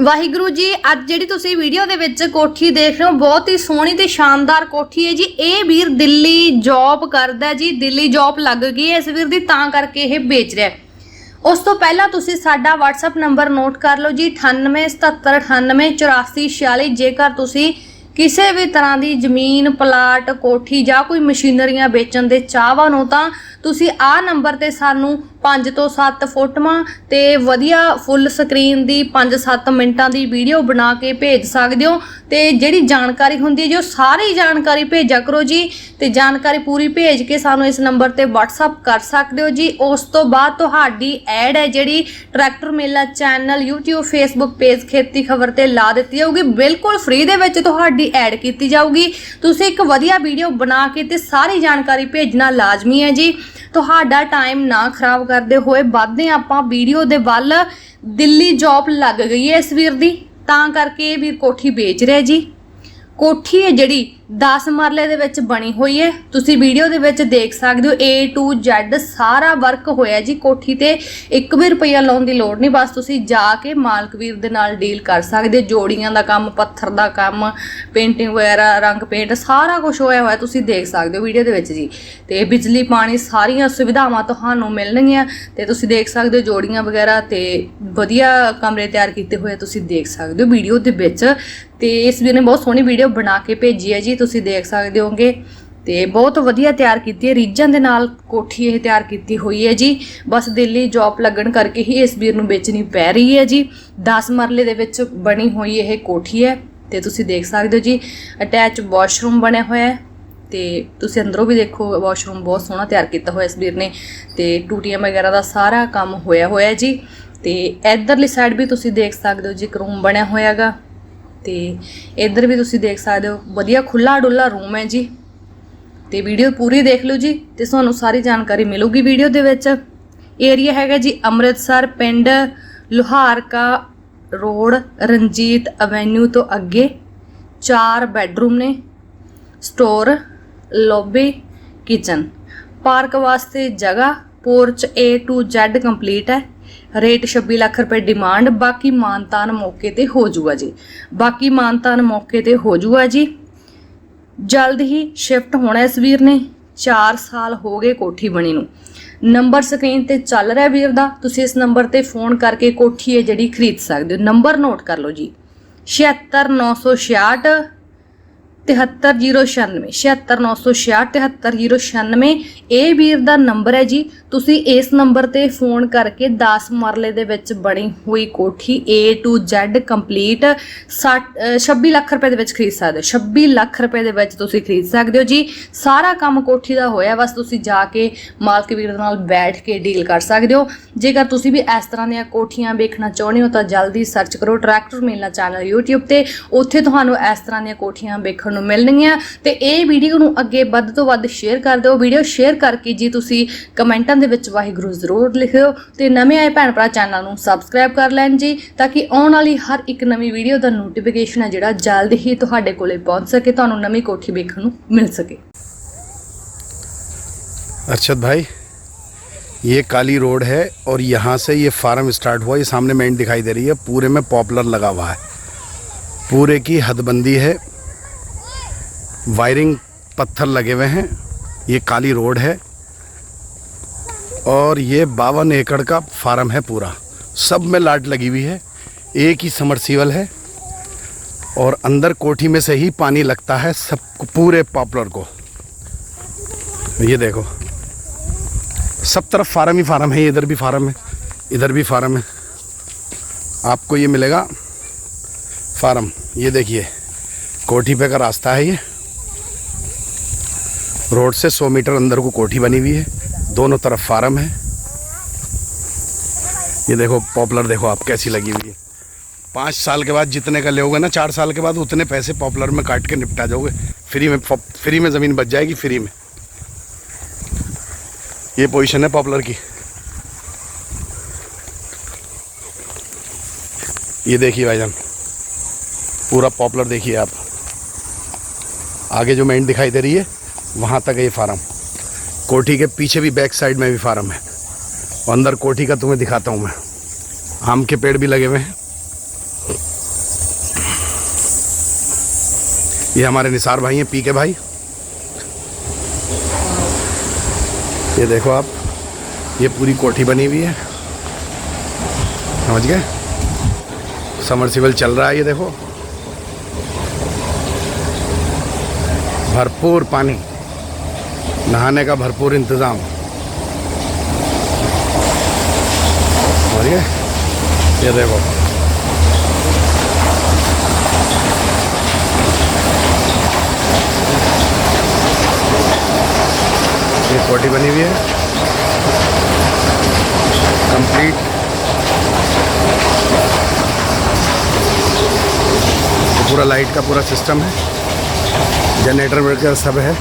ਵਾਹਿਗੁਰੂ ਜੀ, ਅੱਜ ਜਿਹੜੀ ਤੁਸੀਂ ਵੀਡੀਓ ਦੇ ਵਿੱਚ ਕੋਠੀ ਦੇਖ ਰਹੇ ਹੋ, ਬਹੁਤ ਹੀ ਸੋਹਣੀ ਤੇ ਸ਼ਾਨਦਾਰ ਕੋਠੀ ਹੈ ਜੀ। ਇਹ ਵੀਰ ਦਿੱਲੀ ਜੌਬ ਕਰਦਾ ਜੀ, ਦਿੱਲੀ ਜੌਬ ਲੱਗ ਗਈ ਹੈ ਇਸ ਵੀਰ ਦੀ, ਤਾਂ ਕਰਕੇ ਇਹ ਵੇਚ ਰਿਹਾ ਉਸ ਤੋਂ ਪਹਿਲਾਂ ਤੁਸੀਂ ਸਾਡਾ WhatsApp ਨੰਬਰ ਨੋਟ ਕਰ ਲਓ ਜੀ 9877988446 ਜੇਕਰ ਤੁਸੀਂ ਕਿਸੇ ਵੀ ਤਰ੍ਹਾਂ ਦੀ ਜ਼ਮੀਨ, ਪਲਾਟ, ਕੋਠੀ ਜਾਂ ਕੋਈ ਮਸ਼ੀਨਰੀਆਂ ਵੇਚਣ ਦੇ ਚਾਹਵਾਨ ਹੋ ਤਾਂ ਤੁਸੀਂ ਆਹ ਨੰਬਰ ਤੇ ਸਾਨੂੰ 5 ਤੋਂ 7 ਫੋਟੋਆਂ ਤੇ ਵਧੀਆ ਫੁੱਲ ਸਕਰੀਨ ਦੀ 5-7 ਮਿੰਟਾਂ ਦੀ ਵੀਡੀਓ ਬਣਾ ਕੇ ਭੇਜ ਸਕਦੇ ਹੋ। ਤੇ ਜਿਹੜੀ ਜਾਣਕਾਰੀ ਹੁੰਦੀ ਹੈ ਜੋ ਸਾਰੀ ਜਾਣਕਾਰੀ ਭੇਜਿਆ ਕਰੋ ਜੀ। ਤੇ ਜਾਣਕਾਰੀ ਪੂਰੀ ਭੇਜ ਕੇ ਸਾਨੂੰ ਇਸ ਨੰਬਰ ਤੇ WhatsApp ਕਰ ਸਕਦੇ ਹੋ ਜੀ। ਉਸ ਤੋਂ ਬਾਅਦ ਤੁਹਾਡੀ ਐਡ ਹੈ ਜਿਹੜੀ ਟਰੈਕਟਰ ਮੇਲਾ ਚੈਨਲ YouTube, Facebook ਪੇਜ ਖੇਤੀ ਖਬਰ ਤੇ ਲਾ ਦਿੱਤੀ ਜਾਊਗੀ। ਬਿਲਕੁਲ ਫ੍ਰੀ ਦੇ ਵਿੱਚ ਤੁਹਾਡੀ ਐਡ ਕੀਤੀ ਜਾਊਗੀ। ਤੁਸੀਂ ਇੱਕ ਵਧੀਆ ਵੀਡੀਓ ਬਣਾ ਕੇ ਤੇ ਸਾਰੀ ਜਾਣਕਾਰੀ ਭੇਜਣਾ ਲਾਜ਼ਮੀ ਹੈ ਜੀ। ਤੁਹਾਡਾ ਟਾਈਮ ਨਾ ਖਰਾਬ ਕਰਦੇ ਹੋਏ ਵੱਧਦੇ ਆਪਾਂ ਵੀਡੀਓ ਦੇ ਵੱਲ ਦਿੱਲੀ ਜੌਬ ਲੱਗ ਗਈ ਹੈ ਇਸ ਵੀਰ ਦੀ। ਤਾਂ ਕਰਕੇ ਇਹ ਵੀਰ ਕੋਠੀ ਵੇਚ ਰਿਹਾ ਜੀ। ਕੋਠੀ ਹੈ ਜਿਹੜੀ 10 ਮਰਲੇ ਦੇ ਵਿੱਚ ਬਣੀ ਹੋਈ ਹੈ। ਤੁਸੀਂ ਵੀਡੀਓ ਦੇ ਵਿੱਚ ਦੇਖ ਸਕਦੇ ਹੋ, A to Z ਸਾਰਾ ਵਰਕ ਹੋਇਆ ਜੀ ਕੋਠੀ ਤੇ। ਇੱਕ ਵੀ ਰੁਪਈਆ ਲਾਉਣ ਦੀ ਲੋੜ ਨਹੀਂ, ਬਸ ਤੁਸੀਂ ਜਾ ਕੇ ਮਾਲਕ ਵੀਰ ਦੇ ਨਾਲ ਡੀਲ ਕਰ ਸਕਦੇ ਹੋ। ਜੋੜੀਆਂ ਦਾ ਕੰਮ, ਪੱਥਰ ਦਾ ਕੰਮ ਪੇਂਟਿੰਗ ਵਗੈਰਾ, ਰੰਗ ਪੇਂਟ ਸਾਰਾ ਕੁਝ ਹੋਇਆ ਹੋਇਆ ਤੁਸੀਂ ਦੇਖ ਸਕਦੇ ਹੋ ਵੀਡੀਓ ਦੇ ਵਿੱਚ ਜੀ। ਤੇ ਬਿਜਲੀ, ਪਾਣੀ ਸਾਰੀਆਂ ਸੁਵਿਧਾਵਾਂ ਤੁਹਾਨੂੰ ਮਿਲਣਗੀਆਂ। ਤੇ ਤੁਸੀਂ ਦੇਖ ਸਕਦੇ ਹੋ ਜੋੜੀਆਂ ਵਗੈਰਾ ਤੇ ਵਧੀਆ ਕਮਰੇ ਤਿਆਰ ਕੀਤੇ ਹੋਏ ਤੁਸੀਂ ਦੇਖ ਸਕਦੇ ਹੋ ਵੀਡੀਓ ਦੇ ਵਿੱਚ। ਤੇ ਇਸ ਵੀਰ ਨੇ ਬਹੁਤ ਸੋਹਣੀ ਵੀਡੀਓ ਬਣਾ ਕੇ ਭੇਜੀ ਹੈ ਜੀ, ਤੁਸੀਂ ਦੇਖ ਸਕਦੇ ਹੋਗੇ ਤੇ ਬਹੁਤ ਵਧੀਆ ਤਿਆਰ ਕੀਤੀ ਹੈ ਰੀਜਾਂ ਦੇ ਨਾਲ ਕੋਠੀ ਇਹ ਤਿਆਰ ਕੀਤੀ ਹੋਈ ਹੈ ਜੀ। ਬਸ ਦਿੱਲੀ ਜੌਬ ਲੱਗਣ ਕਰਕੇ ਹੀ ਇਸ ਵੀਰ ਨੂੰ ਵੇਚਣੀ ਪੈ ਰਹੀ ਹੈ ਜੀ। 10 ਮਰਲੇ ਦੇ ਵਿੱਚ ਬਣੀ ਹੋਈ ਇਹ ਕੋਠੀ ਹੈ ਤੇ ਤੁਸੀਂ ਦੇਖ ਸਕਦੇ ਹੋ ਜੀ ਅਟੈਚ ਵਾਸ਼ਰੂਮ ਬਣਿਆ ਹੋਇਆ ਹੈ ਤੇ ਤੁਸੀਂ ਅੰਦਰੋਂ ਵੀ ਦੇਖੋ ਵਾਸ਼ਰੂਮ ਬਹੁਤ ਸੋਹਣਾ ਤਿਆਰ ਕੀਤਾ ਹੋਇਆ ਇਸ ਵੀਰ ਨੇ ਤੇ ਟੂਟੀਆਂ ਵਗੈਰਾ ਦਾ ਸਾਰਾ ਕੰਮ ਹੋਇਆ ਹੋਇਆ ਜੀ। ਤੇ ਇਧਰਲੀ ਸਾਈਡ ਵੀ ਤੁਸੀਂ ਦੇਖ ਸਕਦੇ ਹੋ ਜੀ, ਇੱਕ ਰੂਮ ਬਣਿਆ ਹੋਇਆਗਾ ਤੇ ਇੱਧਰ ਵੀ ਤੁਸੀਂ ਦੇਖ ਸਕਦੇ ਹੋ, ਵਧੀਆ ਖੁੱਲਾ ਡੁੱਲਾ ਰੂਮ ਹੈ ਜੀ। ਤੇ ਵੀਡੀਓ ਪੂਰੀ ਦੇਖ ਲਓ ਜੀ ਤੇ ਤੁਹਾਨੂੰ ਸਾਰੀ ਜਾਣਕਾਰੀ ਮਿਲੂਗੀ ਵੀਡੀਓ ਦੇ ਵਿੱਚ। ਏਰੀਆ ਹੈਗਾ ਜੀ ਅੰਮ੍ਰਿਤਸਰ ਪਿੰਡ ਲੁਹਾਰਕਾ ਰੋਡ, ਰਣਜੀਤ ਐਵੇਨਿਊ ਤੋਂ ਅੱਗੇ। ਚਾਰ ਬੈੱਡਰੂਮ ਨੇ ਸਟੋਰ ਲੌਬੀ ਕਿਚਨ ਪਾਰਕ ਵਾਸਤੇ ਜਗ੍ਹਾ porch A to Z complete ਹੈ। ਰੇਟ 26 ਲੱਖ ਰੁਪਏ ਡਿਮਾਂਡ, ਬਾਕੀ ਮਾਨਤਾਨ ਮੌਕੇ ਤੇ ਹੋ ਜੂਗਾ ਜੀ। ਬਾਕੀ ਮਾਨਤਾਨ ਮੌਕੇ ਤੇ ਹੋ ਜੂਗਾ ਜੀ। ਜਲਦ ਹੀ ਸ਼ਿਫਟ ਹੋਣਾ ਇਸ ਵੀਰ ਨੇ 4 ਸਾਲ ਹੋ ਗਏ ਕੋਠੀ ਬਣੀ ਨੂੰ। ਨੰਬਰ ਸਕਰੀਨ ਤੇ ਚੱਲ ਰਿਹਾ ਵੀਰ ਦਾ, ਤੁਸੀਂ ਇਸ ਨੰਬਰ ਤੇ ਫੋਨ ਕਰਕੇ ਕੋਠੀ ਹੈ ਜਿਹੜੀ ਖਰੀਦ ਸਕਦੇ ਹੋ। ਨੰਬਰ ਨੋਟ ਕਰ ਲਓ ਜੀ। 76966 73096 76966 73096 ਇਹ ਵੀਰ ਦਾ ਨੰਬਰ ਹੈ ਜੀ। ਤੁਸੀਂ ਇਸ ਨੰਬਰ ਤੇ ਫੋਨ ਕਰਕੇ 10 ਮਰਲੇ ਦੇ ਵਿੱਚ ਬਣੀ ਹੋਈ ਕੋਠੀ A to Z complete 26 lakh ਰੁਪਏ ਦੇ ਵਿੱਚ ਖਰੀਦ ਸਕਦੇ ਹੋ। 26 ਲੱਖ ਰੁਪਏ ਦੇ ਵਿੱਚ ਤੁਸੀਂ ਖਰੀਦ ਸਕਦੇ ਹੋ ਜੀ। ਸਾਰਾ ਕੰਮ ਕੋਠੀ ਦਾ ਹੋਇਆ, ਬਸ ਤੁਸੀਂ ਜਾ ਕੇ ਮਾਲਕ ਵੀਰ ਦੇ ਨਾਲ ਬੈਠ ਕੇ ਡੀਲ ਕਰ ਸਕਦੇ ਹੋ। ਜੇਕਰ ਤੁਸੀਂ ਵੀ ਇਸ ਤਰ੍ਹਾਂ ਦੀਆਂ ਕੋਠੀਆਂ ਵੇਖਣਾ ਚਾਹੁੰਦੇ ਹੋ, ਤਾਂ ਜਲਦੀ ਸਰਚ ਕਰੋ ਟਰੈਕਟਰ ਮੇਲਾ ਚੈਨਲ YouTube ਤੇ। ਉੱਥੇ ਤੁਹਾਨੂੰ ਇਸ ਤਰ੍ਹਾਂ ਦੀਆਂ ਕੋਠੀਆਂ ਵੇਖਣ ਨੂੰ ਮਿਲਣਗੀਆਂ। ਤੇ ਇਹ ਵੀਡੀਓ ਨੂੰ ਅੱਗੇ ਵੱਧ ਤੋਂ ਵੱਧ ਸ਼ੇਅਰ ਕਰ ਦਿਓ। ਵੀਡੀਓ ਸ਼ੇਅਰ ਕਰਕੇ ਜੀ ਤੁਸੀਂ ਕਮੈਂਟਾਂ ਦੇ ਵਿੱਚ ਵਾਹਿਗੁਰੂ ਜ਼ਰੂਰ ਲਿਖਿਓ। ਤੇ ਨਵੇਂ ਆਏ ਭੈਣ ਭਰਾ ਚੈਨਲ ਨੂੰ ਸਬਸਕ੍ਰਾਈਬ ਕਰ ਲੈਣ ਜੀ, ਤਾਂ ਕਿ ਆਉਣ ਵਾਲੀ ਹਰ ਇੱਕ ਨਵੀਂ ਵੀਡੀਓ ਦਾ ਨੋਟੀਫਿਕੇਸ਼ਨ ਹੈ ਜਿਹੜਾ ਜਲਦ ਹੀ ਤੁਹਾਡੇ ਕੋਲੇ ਪਹੁੰਚ ਸਕੇ, ਤੁਹਾਨੂੰ ਨਵੀਂ ਕੋਠੀ ਵੇਖਣ ਨੂੰ ਮਿਲ ਸਕੇ। ਅਰਸ਼ਦ ਭਾਈ ये काली रोड है और यहाँ से ये फार्म स्टार्ट हुआ। ये सामने मेन दिखाई दे रही है। पूरे में पॉपुलर लगा हुआ है। पूरे की हदबंदी है। वायरिंग पत्थर लगे हुए हैं। ये काली रोड है। और ये बावन एकड़ का फार्म है पूरा। सब में लाट लगी हुई है। एक ही समरसीवल है। और अंदर कोठी में से ही पानी लगता है सब पूरे पॉपुलर को। ये देखो। सब तरफ़ फार्म ही फार्म है, इधर भी फार्म है, इधर भी फार्म है। आपको ये मिलेगा फार्म। ये देखिए, कोठी पे का रास्ता है ये। रोड से 100 मीटर अंदर को कोठी बनी हुई है, दोनों तरफ़ फार्म है। ये देखो, पॉपुलर देखो आप कैसी लगी हुई है। पाँच साल के बाद जितने का लोगे ना, चार साल के बाद उतने पैसे पॉपुलर में काट के निपटा जाओगे फ्री में फ्री में ज़मीन बच जाएगी, फ्री में। ये पोजीशन है पॉपुलर की। ये देखिए भाईजान, पूरा पॉपुलर देखिए आप। आगे जो मेंट दिखाई दे रही है, वहाँ तक है ये फार्म कोठी के पीछे भी बैक साइड में भी फार्म है। और अंदर कोठी का तुम्हें दिखाता हूँ मैं। आम के पेड़ भी लगे हुए हैं। ये हमारे निसार भाई हैं, पी के भाई। ये देखो आप, ये पूरी कोठी बनी हुई है। समझ गए? समरसिबल चल रहा है ये देखो। भरपूर पानी, नहाने का भरपूर इंतज़ाम। समझ गए? ये देखो। ये कोठी बनी हुई है। कंप्लीट तो पूरा लाइट का पूरा सिस्टम है। जनरेटर वगैरह सब है।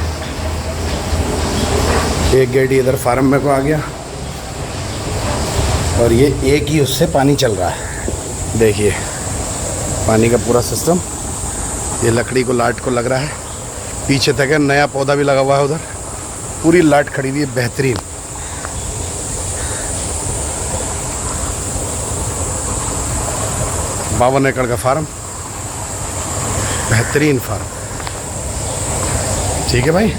एक गेट इधर फार्म में को आ गया। और ये एक ही उससे पानी चल रहा है। देखिए, पानी का पूरा सिस्टम ये लकड़ी को लाट को लग रहा है। पीछे तक है, नया पौधा भी लगा हुआ है उधर। पूरी लाट खड़ी हुई है, बेहतरीन। बावन एकड़ का फार्म। बेहतरीन फार्म। ठीक है भाई?